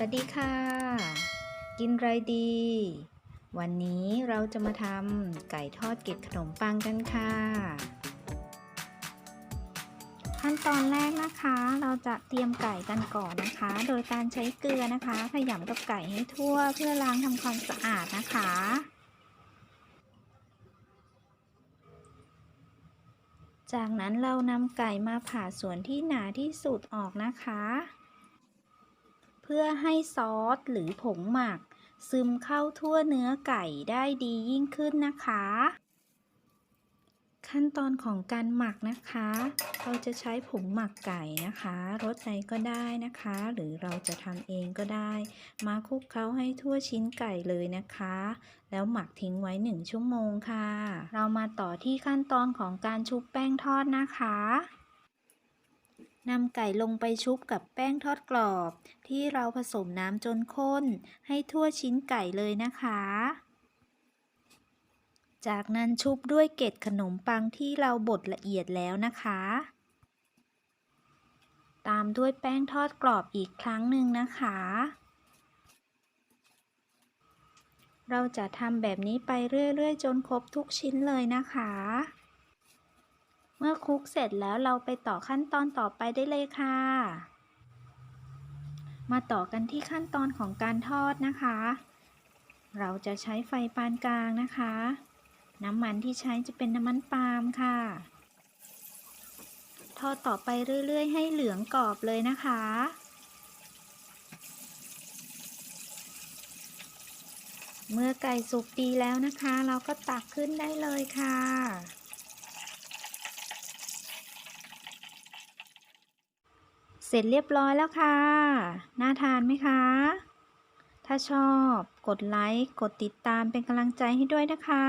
สวัสดีค่ะ กินไรดี วันนี้เราจะมาทำไก่ทอดเกล็ดขนมปังกันค่ะ ขั้นตอนแรกนะคะ เราจะเตรียมไก่กันก่อนนะคะ โดยการใช้เกลือนะคะ ขยำกับไก่ให้ทั่วเพื่อล้างทำความสะอาดนะคะ จากนั้นเรานำไก่มาผ่าส่วนที่หนาที่สุดออกนะคะ พื่อให้ซอสหรือผงหมัก ซึมเข้าทั่วเนื้อไก่ได้ดียิ่งขึ้นนะคะ ขั้นตอนของการหมักนะคะ เราจะใช้ผงหมักไก่นะคะรสใดก็ได้นะคะ หรือเราจะทำเองก็ได้ มาคลุกเคล้าให้ทั่วชิ้นไก่เลยนะคะ แล้วหมักทิ้งไว้ 1 ชั่วโมงค่ะ เรามาต่อที่ขั้นตอนของการชุบแป้งทอดนะคะ นำไก่ลงไปชุบกับแป้งทอดกรอบ ที่เราผสมน้ำจนข้น ให้ทั่วชิ้นไก่เลยนะคะ จากนั้นชุบด้วยเกล็ดขนมปังที่เราบดละเอียดแล้วนะคะ ตามด้วยแป้งทอดกรอบอีกครั้งหนึ่งนะคะ เราจะทำแบบนี้ไปเรื่อยๆ จนครบทุกชิ้นเลยนะคะ เมื่อคลุกเสร็จแล้วเราไปต่อขั้นตอนต่อไปได้เลยค่ะ มาต่อกันที่ขั้นตอนของการทอดนะคะ เราจะใช้ไฟปานกลางนะคะ น้ำมันที่ใช้จะเป็นน้ำมันปาล์มค่ะ ทอดต่อไปเรื่อย ๆ ให้เหลืองกรอบเลยนะคะเมื่อไก่สุกดีแล้วนะคะ เราก็ตักขึ้นได้เลยค่ะ เสร็จเรียบร้อยแล้วค่ะ น่าทานไหมคะ ถ้าชอบกดไลค์ กดติดตามเป็นกำลังใจให้ด้วยนะคะ